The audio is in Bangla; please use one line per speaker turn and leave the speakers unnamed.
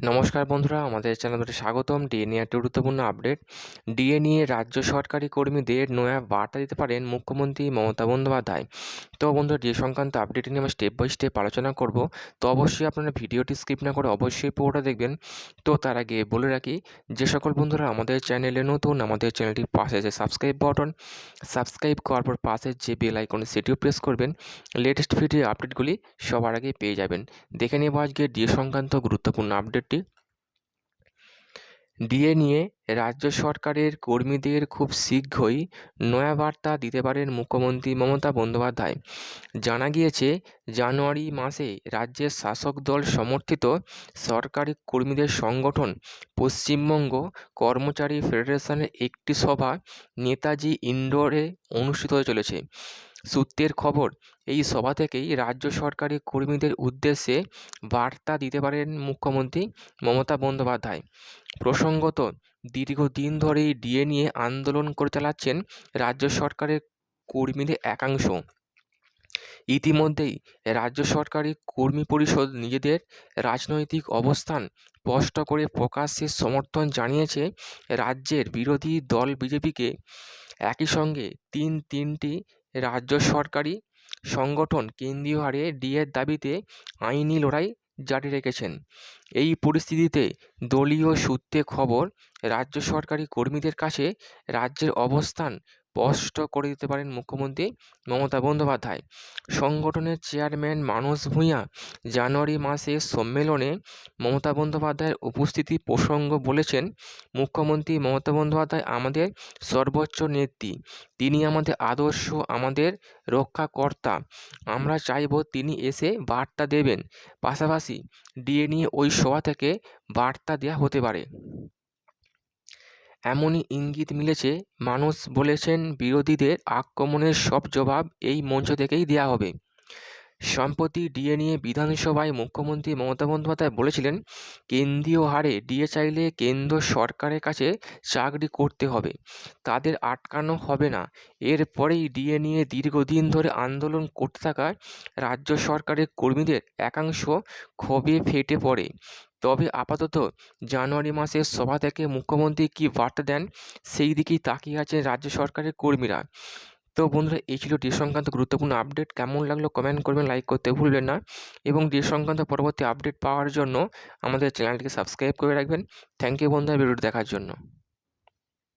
নমস্কার বন্ধুরা, আমাদের চ্যানেলে স্বাগতম ডিএ নিয়ে একটা গুরুত্বপূর্ণ আপডেট। ডিএ নিয়ে রাজ্য সরকারি কর্মীদের নয়া বার্তা দিতে পারেন মুখ্যমন্ত্রী মমতা বন্দ্যোপাধ্যায়। তো বন্ধুরা ডিএ সংক্রান্ত আপডেট নিয়ে আমরা স্টেপ বাই স্টেপ আলোচনা করব, তো অবশ্যই আপনারা ভিডিওটি স্কিপ না করে অবশ্যই পুরোটা দেখবেন। তো তার আগে বলে রাখি, যে সকল বন্ধুরা আমাদের চ্যানেলে নতুন, আমাদের চ্যানেলটির পাশে যে সাবস্ক্রাইব বাটন সাবস্ক্রাইব করার পর পাশে যে বেল আইকন সেটিও প্রেস করবেন। লেটেস্ট ভিডিও আপডেটগুলি সবার আগে পেয়ে যাবেন। দেখে নেব আজকে ডিএ সংক্রান্ত গুরুত্বপূর্ণ আপডেটটি ডিএ নিয়ে রাজ্য সরকারের কর্মীদের খুব শীঘ্রই নয়া বার্তা দিতে পারেন মুখ্যমন্ত্রী মমতা বন্দ্যোপাধ্যায়। জানা গিয়েছে, জানুয়ারি মাসে রাজ্যের শাসক দল সমর্থিত সরকারি কর্মীদের সংগঠন পশ্চিমবঙ্গ কর্মচারী ফেডারেশনের একটি সভা নেতাজি ইন্ডোরে অনুষ্ঠিত হতে চলেছে। সূত্রের খবর, এই সভা থেকেই রাজ্য সরকারি কর্মীদের উদ্দেশ্যে বার্তা দিতে পারেন মুখ্যমন্ত্রী মমতা বন্দ্যোপাধ্যায়। প্রসঙ্গত, দীর্ঘদিন ধরেই ডিএ নিয়ে আন্দোলন করে চালাচ্ছেন রাজ্য সরকারের কর্মীদের একাংশ। ইতিমধ্যেই রাজ্য সরকারি কর্মী পরিষদ নিজেদের রাজনৈতিক অবস্থান স্পষ্ট করে প্রকাশ্যে সমর্থন জানিয়েছে রাজ্যের বিরোধী দল বিজেপিকে। একই সঙ্গে তিন তিনটি রাজ্য সরকারি সংগঠন কেন্দ্রীয় হারে ডিএর দাবিতে আইনি লড়াই জারি রেখেছেন। এই পরিস্থিতিতে দলীয় সূত্রে খবর, রাজ্য সরকারি কর্মীদের কাছে রাজ্যের অবস্থান স্পষ্ট করে দিতে পারেন মুখ্যমন্ত্রী মমতা বন্দ্যোপাধ্যায়। সংগঠনের চেয়ারম্যান মানস ভূঁইয়া জানুয়ারি মাসে সম্মেলনে মমতা বন্দ্যোপাধ্যায়ের উপস্থিতি প্রসঙ্গ বলেছেন, মুখ্যমন্ত্রী মমতা বন্দ্যোপাধ্যায় আমাদের সর্বোচ্চ নেত্রী। তিনি আমাদের আদর্শ, আমাদের রক্ষাকর্তা। আমরা চাইব তিনি এসে বার্তা দেবেন। পাশাপাশি ডিএ নিয়ে ওই সভা থেকে বার্তা দেওয়া হতে পারে। এমনই ইঙ্গিত মিলেছে, মানুষ বলেছেন বিরোধীদের আক্রমণের সব জবাব এই মঞ্চ থেকেই দেওয়া হবে। সম্প্রতি ডিএ নিয়ে বিধানসভায় মুখ্যমন্ত্রী মমতা বন্দ্যোপাধ্যায় বলেছিলেন, কেন্দ্রীয় হারে ডিএ চাইলে কেন্দ্র সরকারের কাছে চাকরি করতে হবে, তাদের আটকানো হবে না। এরপরেই ডিএ নিয়ে দীর্ঘদিন ধরে আন্দোলন করতে থাকা রাজ্য সরকারের কর্মীদের একাংশ ক্ষোভে ফেটে পড়ে। তবে আপাতত জানুয়ারি মাসের সভা থেকে মুখ্যমন্ত্রী কী বার্তা দেন, সেই দিকেই তাকিয়ে আছেন রাজ্য সরকারের কর্মীরা। তো বন্ধুরা, এই ছিল ডি সংক্রান্ত গুরুত্বপূর্ণ আপডেট। কেমন লাগল কমেন্ট করবেন, লাইক করতে ভুলবেন না। এবং ডি সংক্রান্ত পরবর্তী আপডেট পাওয়ার জন্য আমাদের চ্যানেলটিকে সাবস্ক্রাইব করে রাখবেন। থ্যাংক ইউ বন্ধুরা, ভিডিওটি দেখার জন্য।